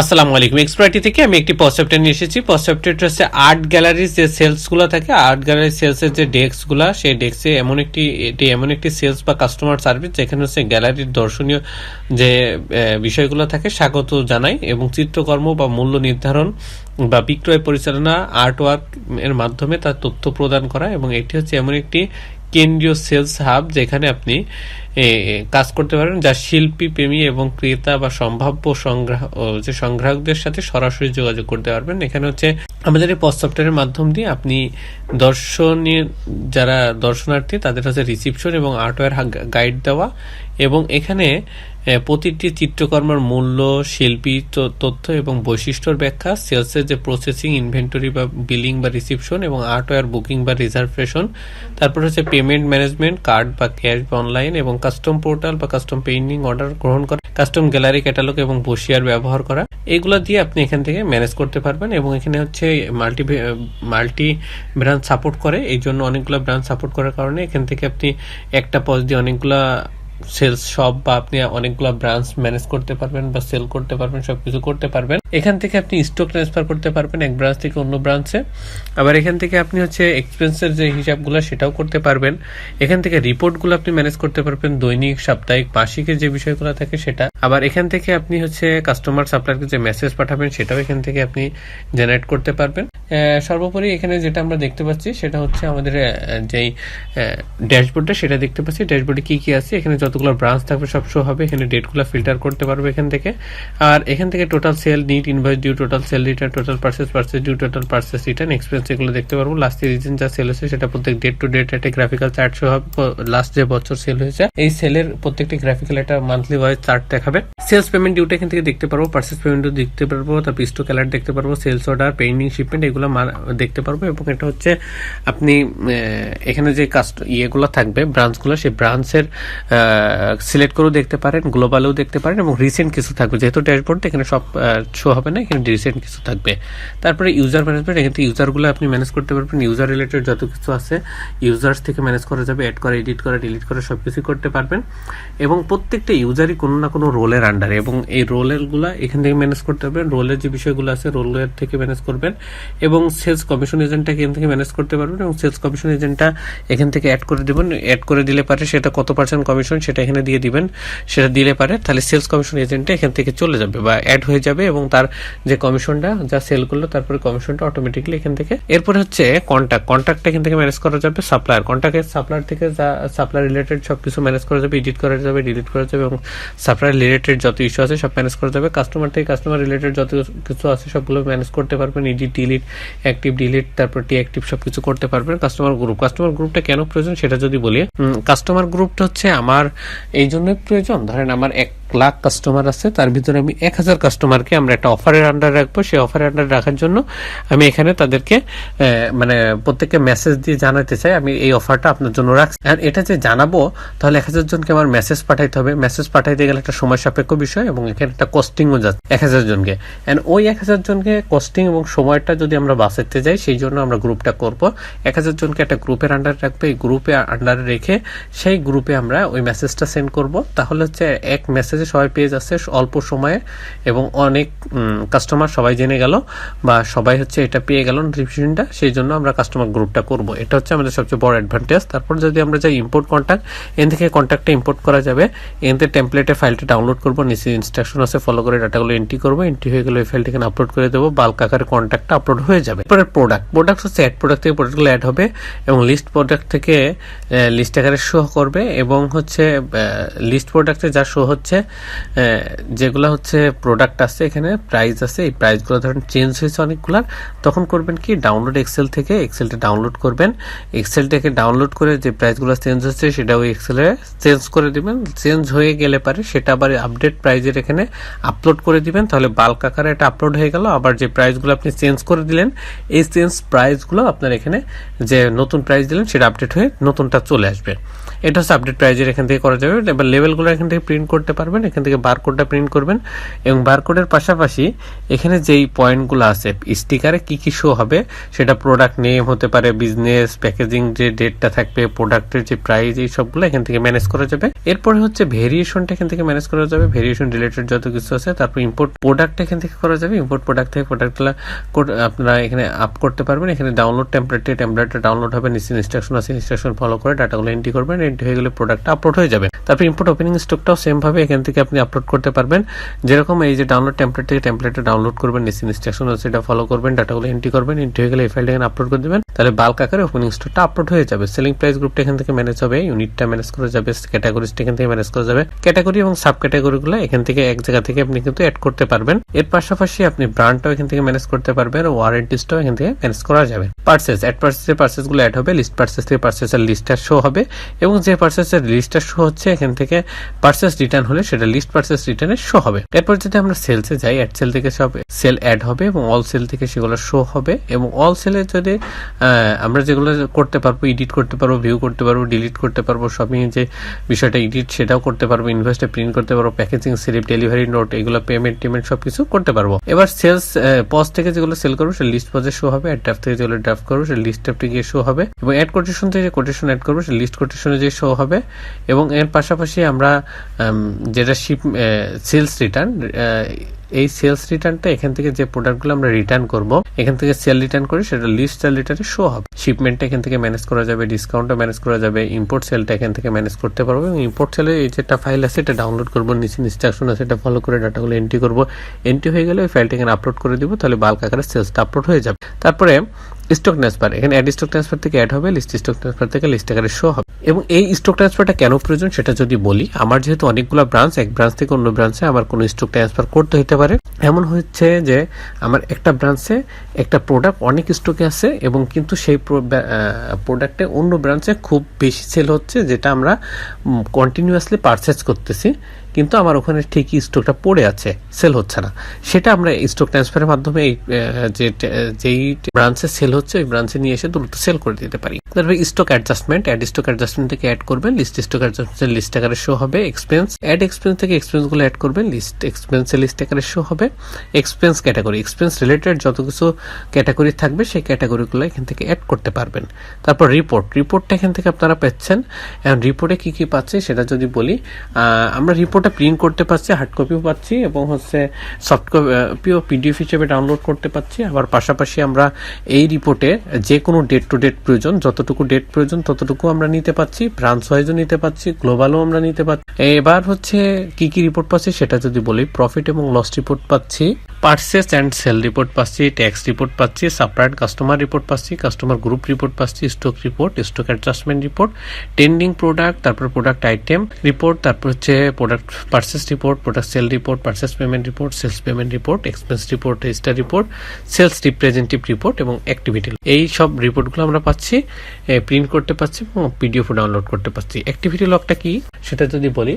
আসসালামু আলাইকুম। এক্সপার্টি থেকে আমি একটি পসেপ্টে নিয়ে এসেছি। পসেপ্টেটা হচ্ছে আর্ট গ্যালারির যে সেলসগুলো থাকে আর্ট গ্যালারি সেলসের যে ডেস্কগুলো সেই ডেস্কে এমন একটি, এটি এমন একটি সেলস বা কাস্টমার সার্ভিস যেখানে হচ্ছে গ্যালারির দর্শনীয় যে বিষয়গুলো থাকে, স্বাগত জানাই এবং চিত্রকর্ম বা মূল্য নির্ধারণ বা বিক্রয় পরিচালনা আর্ট ওয়ার্ক এর মাধ্যমে তার তথ্য প্রদান করা এবং এটি হচ্ছে এমন একটি কেন্দ্রীয় সেলস হাব যেখানে আপনি কাজ করতে পারেন, যা শিল্পী, প্রেমী এবং ক্রেতা বা সম্ভাব্য সংগ্রাহ যে সংগ্রাহকদের সাথে সরাসরি যোগাযোগ করতে পারবেন। এখানে হচ্ছে আমাদের এই পোস্ট সফটওয়্যারের মাধ্যম দিয়ে আপনি দর্শনীয়, যারা দর্শনার্থী, তাদের হচ্ছে রিসিপশন এবং আর্টওয়্যার গাইড দেওয়া এবং এখানে প্রতিটি চিত্রকর্মের মূল্য, শিল্পী তথ্য এবং বৈশিষ্ট্যর ব্যাখ্যা, সেলসের যে প্রসেসিং ইনভেন্টরি বা বিলিং বা রিসিপশন এবং আর্টওয়্যার বুকিং বা রিজার্ভেশন তারপর হচ্ছে পেমেন্ট ম্যানেজমেন্ট কার্ড বা ক্যাশ বা অনলাইন এবং কাস্টম পোর্টাল বা কাস্টম পেইন্টিং অর্ডার গ্রহণ করা কাস্টম গ্যালারি ক্যাটালগ এবং বসিয়ার ব্যবহার করা, এগুলো দিয়ে আপনি এখান থেকে ম্যানেজ করতে পারবেন এবং এখানে হচ্ছে মাল্টি মাল্টি ব্রাঞ্চ সাপোর্ট করে এই জন্য অনেকগুলো ব্রাঞ্চ সাপোর্ট করার কারণে এখান থেকে আপনি একটা পজ দিয়ে অনেকগুলা সেলস শপ বা আপনি অনেকগুলো ব্রাঞ্চ ম্যানেজ করতে পারবেন বা সেল করতে পারবেন, সবকিছু করতে পারবেন। এখান থেকে আপনি স্টক ট্রান্সফার করতে পারবেন এক ব্রাঞ্চ থেকে অন্য ব্রাঞ্চে আবার এখান থেকে আপনি হচ্ছে এক্সপেন্সের যে হিসাবগুলো সেটাও করতে পারবেন। এখান থেকে রিপোর্টগুলো আপনি ম্যানেজ করতে পারবেন দৈনিক, সাপ্তাহিক মাসিকের যে বিষয়গুলো থাকে সেটা। আবার এখান থেকে আপনি হচ্ছে কাস্টমার সাপ্লাইকে যে মেসেজ পাঠাবেন সেটাও এখান থেকে আপনি জেনারেট করতে পারবেন। সর্বোপরি এখানে যেটা আমরা দেখতে পাচ্ছি সেটা হচ্ছে আমাদের যেই ড্যাশবোর্ডটা সেটা দেখতে পাচ্ছি। ড্যাশবোর্ডে কি কি আছে? এখানে যতগুলো ব্রাঞ্চ থাকবে সব শো হবে। এখানে ডেটগুলো ফিল্টার করতে পারবে এখান থেকে। আর এখান থেকে total sale net invoice due total sale return total purchase purchase due total purchase return expense এগুলো দেখতে পারব। লাস্ট রিজন যা সেল হয়েছে, সেটা প্রত্যেক ডেট টু ডেট একটা গ্রাফিক্যাল চার্ট শো হবে। লাস্ট যে বছর সেল হয়েছে, এই সেলের প্রত্যেকটি গ্রাফিক্যাল একটা মান্থলি ওয়াইজ চার্ট দেখাবে। সেলস পেমেন্ট ডিউটা এখান থেকে দেখতে পারব। পার্সেস পেমেন্টও দেখতে পারব, তারপর স্টক অ্যালার্ট দেখতে পারব সেলস অর্ডার পেন্ডিং শিপমেন্ট এগুলো দেখতে পারব। এবং এটা হচ্ছে আপনি এখানে যে কাস্ট ইয়েগুলো থাকবে ব্রাঞ্চগুলো সেই ব্রাঞ্চের সিলেক্ট করেও দেখতে পারেন গ্লোবালেও দেখতে পারেন এবং রিসেন্ট কিছু থাকবে। যেহেতু ড্যাশবোর্ড এখানে সব শো হবে না এখানে রিসেন্ট কিছু থাকবে। তারপরে ইউজার ম্যানেজমেন্ট এখান থেকে ইউজারগুলো আপনি ম্যানেজ করতে পারবেন। ইউজার রিলেটেড যত কিছু আছে ইউজার্স থেকে ম্যানেজ করা যাবে অ্যাড করা এডিট করা ডিলিট করা সব কিছুই করতে পারবেন। এবং প্রত্যেকটা ইউজারই কোনো না কোনো রোলের আন্ডারে এবং এই রোলেরগুলো এখান থেকে ম্যানেজ করতে পারবেন। রোলের যে বিষয়গুলো আছে রোলের থেকে ম্যানেজ করবেন। এবং সেলস কমিশন এজেন্টটাকে এখান থেকে ম্যানেজ করতে পারবেন। এবং সেলস কমিশন এজেন্টটা এখান থেকে অ্যাড করে দেবেন। অ্যাড করে দিলে পারে সেটা কত পার্সেন্ট কমিশন সেটা এখানে দিয়ে দিবেন। সেটা দিলে পারে, তাহলে সেলস কমিশন এজেন্টটা এখান থেকে চলে যাবে বা অ্যাড হয়ে যাবে এবং তার যে কমিশনটা, যা সেল করল, তারপরে কমিশনটা অটোমেটিকলি এখান থেকে। এরপরে হচ্ছে কন্ট্যাক্ট কন্ট্যাক্টটা এখান থেকে ম্যানেজ করা যাবে সাপ্লায়ার কন্ট্যাক্টের সাপ্লায়ার থেকে যা সাপ্লায়ার রিলেটেড সব কিছু ম্যানেজ করা যাবে এডিট করা যাবে ডিলিট করা যাবে, এবং সাপ্লায়ার রিলেটেড যত ইস্যু আছে সব ম্যানেজ করা যাবে। কাস্টমার থেকে কাস্টমার রিলেটেড যত কিছু আছে সবগুলো ম্যানেজ করতে পারবেন। এডিট ডিলিট অ্যাক্টিভ ডিলিট তারপর টি অ্যাক্টিভ সব কিছু করতে পারবেন কাস্টমার গ্রুপ কাস্টমার গ্রুপটা কেন প্রয়োজন সেটা যদি বলি কাস্টমার গ্রুপটা হচ্ছে আমার, এই জন্যই প্রয়োজন। ধরেন আমার এক লাখ কাস্টমার আছে, তার ভিতরে আমি এক হাজার কাস্টমারকে আমরা একটা অফারের আন্ডার রাখব। সেই অফারের আন্ডার রাখার জন্য আমি এখানে তাদেরকে মানে প্রত্যেককে মেসেজ দিয়ে জানাতে চাই। আমি এই অফারটা আপনার জন্য রাখছি। আর এটা যে জানাব, তাহলে এক হাজার জনকে আমার মেসেজ পাঠাইতে হবে। মেসেজ পাঠাইতে গেলে একটা সময় সাপেক্ষ বিষয় এবং এখানে একটা কস্টিংও যাচ্ছে এক হাজার জনকে। অ্যান্ড ওই এক হাজার জনকে কস্টিং এবং সময়টা যদি আমরা বাঁচাতে যাই, সেই জন্য আমরা গ্রুপটা করব। এক হাজার জনকে একটা গ্রুপের আন্ডার রাখব। এই গ্রুপে আন্ডারে রেখে সেই গ্রুপে আমরা ওই মেসেজটা সেন্ড করব। তাহলে হচ্ছে এক মেসেজে সবাই পেয়ে যাচ্ছে অল্প সময়ে এবং অনেক কাস্টমার সবাই জেনে গেল বা সবাই হচ্ছে এটা পেয়ে গেল নোটিফিকেশনটা সেই জন্য আমরা কাস্টমার গ্রুপটা করব। এটা হচ্ছে আমাদের সবচেয়ে বড় অ্যাডভান্টেজ তারপর যদি আমরা যাই ইম্পোর্ট কন্ট্যাক্ট এন থেকে কন্ট্যাক্টটা ইম্পোর্ট করা যাবে। এন থেকে টেমপ্লেটে ফাইলটা ডাউনলোড করব, নিচে ইনস্ট্রাকশন আছে ফলো করে ডাটাগুলো এন্ট্রি করব এন্ট্রি হয়ে গেলে ওই ফাইলটা এখানে আপলোড করে দেবো বাল্ক আকারে কন্ট্যাক্টটা আপলোড হয়ে যাবে। এরপরে প্রোডাক্ট প্রোডাক্ট হচ্ছে অ্যাড প্রোডাক্ট থেকে প্রোডাক্টগুলো অ্যাড হবে এবং লিস্ট প্রোডাক্ট থেকে লিস্ট আকারে শো করবে এবং হচ্ছে লিস্ট প্রোডাক্টে যা শো হচ্ছে যেগুলো হচ্ছে প্রোডাক্ট আছে এখানে প্রাইস আছে, এই প্রাইসগুলো ধরেন চেঞ্জ হয়েছে অনেকগুলার, তখন করবেন কি ডাউনলোড এক্সেল থেকে এক্সেলটা ডাউনলোড করবেন। এক্সেলটাকে ডাউনলোড করে যে প্রাইসগুলো চেঞ্জ হচ্ছে সেটা ওই এক্সেলে চেঞ্জ করে দিবেন। চেঞ্জ হয়ে গেলে পারে সেটা আবার আপডেট প্রাইজের এখানে আপলোড করে দিবেন। তাহলে বাল্ক আকারে এটা আপলোড হয়ে গেল। আবার যে প্রাইসগুলো আপনি চেঞ্জ করে দিলেন, এই চেঞ্জ প্রাইসগুলো আপনার এখানে যে নতুন প্রাইস দিলেন সেটা আপডেট হয়ে নতুনটা চলে আসবে। এটা হচ্ছে আপডেট প্রাইজের এখান থেকে করা যাবে। এবার লেভেলগুলো এখান থেকে প্রিন্ট করতে পারবেন। করবেন, এখান থেকে বারকোডটা প্রিন্ট করবেন এবং বারকোডের পাশাপাশি এখানে যেই পয়েন্টগুলো আছে স্টিকারে কি কি শো হবে, সেটা প্রোডাক্ট নেম হতে পারে বিজনেস প্যাকেজিং যে ডেটটা থাকবে প্রোডাক্টের যে প্রাইস এই সবগুলো এখান থেকে ম্যানেজ করা যাবে। এরপরে হচ্ছে ভেরিয়েশনটা এখান থেকে ম্যানেজ করা যাবে ভেরিয়েশন রিলেটেড যত কিছু আছে, তারপর ইম্পোর্ট প্রোডাক্ট এখান থেকে করা যাবে ইম্পোর্ট প্রোডাক্ট থেকে প্রোডাক্টগুলো আপনারা এখানে আপ করতে পারবেন, এখানে ডাউনলোড টেমপ্লেটে টেমপ্লেটটা ডাউনলোড হবে, নিচে ইনস্ট্রাকশন আছে ইনস্ট্রাকশন ফলো করে ডাটাগুলো এন্ট্রি করবেন এন্ট্রি হয়ে গেলে প্রোডাক্টটা আপলোড হয়ে যাবে। তারপর ইম্পোর্ট ওপেনিং স্টকটাও সেম ভাবে এখান আপনি আপলোড করতে পারবেন। যেরকম এই যে ডাউনলোড টেমপ্লেট থেকে টেমপ্লেটটা ডাউনলোড করবেন, নিচে ইনস্ট্রাকশন আছে সেটা ফলো করবেন ডাটাগুলো এন্ট্রি করবেন এন্ট্রি হয়ে গেলে এই ফাইলটা এখানে আপলোড করে দেবেন। তাহলে বাল্ক আকারে ওপেনিং স্টকটা আপলোড হয়ে যাবে। সেলিং প্রাইস গ্রুপটা এখান থেকে ম্যানেজ হবে ইউনিটটা ম্যানেজ করা যাবে ক্যাটাগরিজটা এখান থেকে ম্যানেজ করা যাবে। ক্যাটাগরি এবং সাব ক্যাটাগরিগুলো এখান থেকে এক জায়গা থেকে আপনি কিন্তু অ্যাড করতে পারবেন। এর পাশাপাশি আপনি ব্র্যান্ডটাও এখান থেকে ম্যানেজ করতে পারবেন ওয়ারেন্টিসটাও এখান থেকে ম্যানেজ করা যাবে। পার্সেস অ্যাড পার্সেসের পার্সেসগুলো অ্যাড হবে লিস্ট পার্সেস থেকে পার্সেসের লিস্টটা শো হবে। এবং যে পার্সেসের লিস্টটা শো হচ্ছে, এখান থেকে পার্সেস রিটার্ন হলে সেটা লিস্ট পার্সেস রিটার্নে শো হবে। এরপর যদি আমরা সেলসে যাই অ্যাড সেল থেকে সব সেল অ্যাড হবে এবং অল সেল থেকে সেগুলো শো হবে এবং অল সেলে যদি আমরা যেগুলো করতে পারব এডিট করতে পারব ভিউ করতে পারব ডিলিট করতে পারব শপিং যে বিষয়টা এডিট সেটাও করতে পারব ইনভয়েসটা প্রিন্ট করতে পারব প্যাকেজিং স্লিপ ডেলিভারি নোট এগুলো পেমেন্ট টেমেন্ট সবকিছু করতে পারব। এবার সেলস পজ থেকে যেগুলো সেল করব, সে লিস্ট পজে শো হবে অ্যাড ড্রাফট থেকে যেগুলো ড্রাফট করব, সে লিস্ট ড্রাফটে গিয়ে শো হবে এবং অ্যাড কোটেশন থেকে যে কোটেশন অ্যাড করব, সে লিস্ট কোটেশনে যে শো হবে এবং এর পাশাপাশি আমরা যেটা শিপ সেলস রিটার্ন এই সেলস রিটার্নটা এখান থেকে যে প্রোডাক্টগুলো আমরা রিটার্ন করব, এখান থেকে সেল রিটার্ন করি, সেটা লিস্ট সেল রিটার্নে শো হবে। শিপমেন্টটা এখান থেকে ম্যানেজ করা যাবে ডিসকাউন্টটা ম্যানেজ করা যাবে ইম্পোর্ট সেলটা এখান থেকে ম্যানেজ করতে পারব এবং ইম্পোর্ট সেলে এই যেটা ফাইল আছে, এটা ডাউনলোড করব, নিচে ইনস্ট্রাকশন আছে, এটা ফলো করে ডাটাগুলো এন্ট্রি করব। এন্ট্রি হয়ে গেলে ওই ফাইলটা এখানে আপলোড করে দিব, তাহলে বাল্ক আকারে সেলসটা আপলোড হয়ে যাবে। তারপরে স্টক ট্রান্সফার এখানে অ্যাড স্টক ট্রান্সফার থেকে অ্যাড হবে লিস্ট স্টক ট্রান্সফার থেকে লিস্ট আকারে শো হবে। এবং এই স্টক ট্রান্সফারটা কেন প্রয়োজন সেটা যদি বলি, আমার যেহেতু অনেকগুলো ব্রাঞ্চ এক ব্রাঞ্চ থেকে অন্য ব্রাঞ্চে আমার কোনো স্টক ট্রান্সফার করতে হতে পারে। এমন হচ্ছে যে আমার একটা ব্রাঞ্চে একটা প্রোডাক্ট অনেক স্টকে আছে এবং কিন্তু সেই প্রোডাক্টে অন্য ব্রাঞ্চে খুব বেশি সেল হচ্ছে, যেটা আমরা কন্টিনিউয়াসলি পারচেস করতেছি। কিন্তু আমার ওখানে ঠিকই স্টকটা পড়ে আছে সেল হচ্ছে না। সেটা আমরা স্টক ট্রান্সফারের মাধ্যমে এই যে, যেই ব্রাঞ্চে সেল হচ্ছে, ওই ব্রাঞ্চে নিয়ে এসে দ্রুত সেল করে দিতে পারি। তারপরে stock adjustment add stock adjustment থেকে অ্যাড করবেন লিস্ট স্টক অ্যাডজাস্টমেন্ট লিস্ট আকারে শো হবে এক্সপেন্স অ্যাড এক্সপেন্স থেকে এক্সপেন্সগুলো অ্যাড করবেন লিস্ট এক্সপেন্সে লিস্ট আকারে শো হবে এক্সপেন্স ক্যাটাগরি এক্সপেন্স রিলেটেড যত কিছু ক্যাটাগরি থাকবে, সেই ক্যাটাগরিগুলো এখান থেকে অ্যাড করতে পারবেন। তারপর রিপোর্ট রিপোর্টটা এখান থেকে আপনারা পাচ্ছেন রিপোর্টে কি কি পাচ্ছে সেটা যদি বলি আমরা রিপোর্টটা প্রিন্ট করতে পারছি হার্ড কপিও পাচ্ছি এবং হচ্ছে সফট কপিও পিডিএফ হিসেবে ডাউনলোড করতে পারছি আবার পাশাপাশি আমরা এই রিপোর্টে যে কোনো ডেট টু ডেট প্রয়োজন, যতটুকু ডেট প্রয়োজন ততটুকু আমরা নিতে পারছি ব্রাঞ্চ ওয়াইজও নিতে পারছি গ্লোবালও আমরা নিতে পারছি এবার হচ্ছে কি কি রিপোর্ট পাচ্ছি সেটা যদি বলি প্রফিট এবং লস রিপোর্ট পাচ্ছি পার্সেস অ্যান্ড সেল রিপোর্ট পাচ্ছি ট্যাক্স রিপোর্ট পাচ্ছি সাপ্লাইড কাস্টমার রিপোর্ট পাচ্ছি কাস্টমার গ্রুপ রিপোর্ট পাচ্ছি stock report stock adjustment report trending product তারপর প্রোডাক্ট আইটেম রিপোর্ট তারপর হচ্ছে product purchase report product sale report purchase payment report sales payment report expense report register report sales representative report এবং activity এই সব রিপোর্টগুলো আমরা পাচ্ছি প্রিন্ট করতে পারছি এবং পিডিএফ ডাউনলোড করতে পারছি অ্যাক্টিভিটি লকটা কি? সেটা যদি বলি,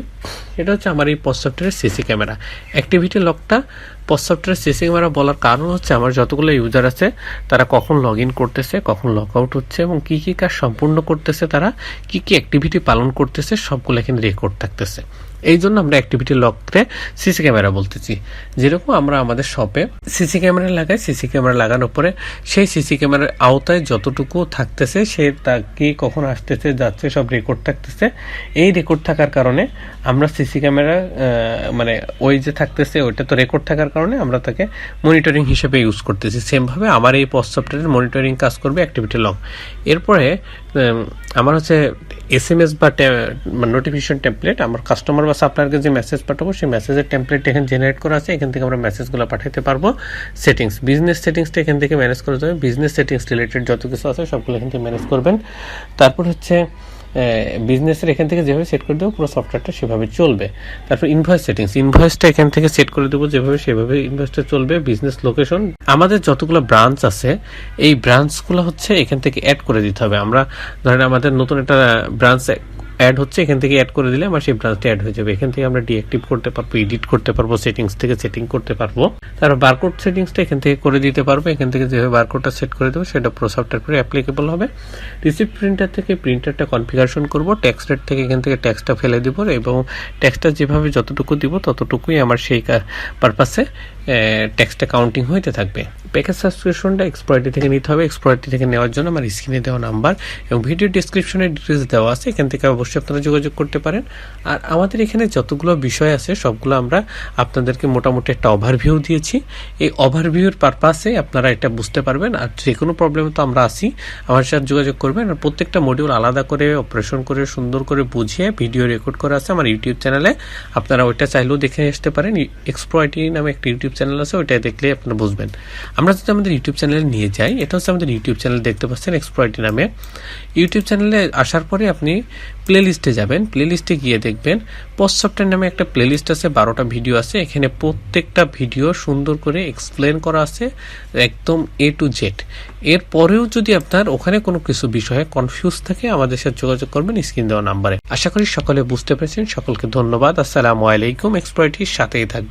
এটা হচ্ছে আমার এই পস্ট সফটওয়্যারের সিসি ক্যামেরা অ্যাক্টিভিটি লকটা পস্ট সফটওয়্যার সিসি ক্যামেরা বলার কারণ হচ্ছে আমার যতগুলো ইউজার আছে, তারা কখন লগ ইন করতেছে, কখন লগ আউট হচ্ছে এবং কি কি কাজ সম্পূর্ণ করতেছে তারা, কি কি অ্যাক্টিভিটি পালন করতেছে, সবগুলো এখানে রেকর্ড থাকতেছে। এই জন্য আমরা অ্যাক্টিভিটি লককে সিসি ক্যামেরা বলতেছি। যেরকম আমরা আমাদের শপে সিসি ক্যামেরা লাগাই সিসি ক্যামেরা লাগানোর পরে সেই সিসি ক্যামেরার আওতায় যতটুকু থাকতেছে, সে তাকে কখন আসতেছে, যাচ্ছে, সব রেকর্ড থাকতেছে। এই রেকর্ড থাকার কারণে আমরা সিসি ক্যামেরা মানে ওই যে থাকতেছে, ওইটা তো রেকর্ড থাকার কারণে আমরা তাকে মনিটরিং হিসেবে ইউজ করতেছি। সেমভাবে আমার এই পোস্ট সফটওয়্যারের মনিটরিং কাজ করবে অ্যাক্টিভিটি লক এরপরে আমার হচ্ছে এস এম এস বা নোটিফিকেশন টেমপ্লেট আমার কাস্টমার বা সাপ্লায়ারকে যে মেসেজ পাঠাবো, সেই মেসেজের টেমপ্লেট এখানে জেনারেট করা আছে, এখান থেকে আমরা মেসেজগুলো পাঠাতে পারব। সেটিংস বিজনেস সেটিংসটা এখান থেকে ম্যানেজ করা যাবে। বিজনেস সেটিংস রিলেটেড যত কিছু আছে, সবগুলো এখান থেকে ম্যানেজ করবেন। তারপর হচ্ছে বিজনেসের এখান থেকে যেভাবে সেট করে দেবো, পুরো সফটওয়্যারটা সেভাবে চলবে। তারপর ইনভয়েস সেটিংস ইনভয়েসটা এখান থেকে সেট করে দেবো, যেভাবে সেভাবে ইনভয়েসটা চলবে বিজনেস লোকেশন আমাদের যতগুলো ব্রাঞ্চ আছে, এই ব্রাঞ্চগুলো হচ্ছে এখান থেকে অ্যাড করে দিতে হবে। আমরা ধরেন আমাদের নতুন একটা ব্রাঞ্চ অ্যাড হচ্ছে, এখান থেকে অ্যাড করে দিলে আমার সেই ব্রাঞ্চটা অ্যাড হয়ে যাবে। এখান থেকে আমরা ডিঅ্যাক্টিভ করতে পারব এডিট করতে পারব সেটিংস থেকে সেটিং করতে পারব। তারপর বারকোড সেটিংসটা এখান থেকে করে দিতে পারব। এখান থেকে যেভাবে বারকোডটা সেট করে দেবো, সেটা প্রো সফটওয়্যার করে অ্যাপ্লিকেবল হবে। রিসিপ্ট প্রিন্টার থেকে প্রিন্টারটা কনফিগারেশন করব ট্যাক্স রেট থেকে এখান থেকে ট্যাক্সটা ফেলে দিব এবং ট্যাক্সটা যেভাবে যতটুকু দিব, ততটুকুই আমার সেই পারপাসে ট্যাক্সটা কাউন্টিং হইতে থাকবে। প্যাকেজ সাবস্ক্রিপশনটা এক্সপ্লয়টি থেকে নিতে হবে। এক্সপ্লয়টি থেকে নেওয়ার জন্য আমার স্ক্রিনে দেওয়া নাম্বার এবং ভিডিও ডিসক্রিপশনে ডিটেলস দেওয়া আছে। এখান থেকে অবশ্যই আপনারা যোগাযোগ করতে পারেন। আর আমাদের এখানে যতগুলো বিষয় আছে, সবগুলো আমরা আপনাদেরকে মোটামুটি একটা ওভারভিউ দিয়েছি। এই ওভারভিউর পারপাসে আপনারা এটা বুঝতে পারবেন। আর যে কোনো প্রবলেম তো আমরা আসি আমার সাথে যোগাযোগ করবেন। আর প্রত্যেকটা মডিউল আলাদা করে অপারেশন করে, সুন্দর করে বুঝিয়ে ভিডিও রেকর্ড করা আছে আমার ইউটিউব চ্যানেলে আপনারা ওইটা চাইলেও দেখে আসতে পারেন। এক্সপ্লয়টি নামে একটা ইউটিউব চ্যানেল আছে, ওইটা দেখলে আপনারা বুঝবেন। আমরা যদি আমাদের ইউটিউব চ্যানেলে নিয়ে যাই, এটা হচ্ছে আমাদের ইউটিউব চ্যানেল দেখতে পাচ্ছেন এক্সপ্লয়টি নামে। ইউটিউব চ্যানেলে আসার পরে আপনি প্লে লিস্টে যাবেন। প্লে লিস্টে গিয়ে দেখবেন সফটওয়্যার নামে একটা প্লে লিস্ট আছে, বারোটা ভিডিও আছে। এখানে প্রত্যেকটা ভিডিও সুন্দর করে এক্সপ্লেন করা আছে, একদম এ টু জেড এর পরেও যদি আপনার ওখানে কোনো কিছু বিষয়ে কনফিউজ থাকে, আমাদের সাথে যোগাযোগ করবেন স্ক্রিন দেওয়া নাম্বারে। আশা করি সকলে বুঝতে পেরেছেন। সকলকে ধন্যবাদ। আসসালামু আলাইকুম। এক্সপার্টির সাথেই থাকবেন।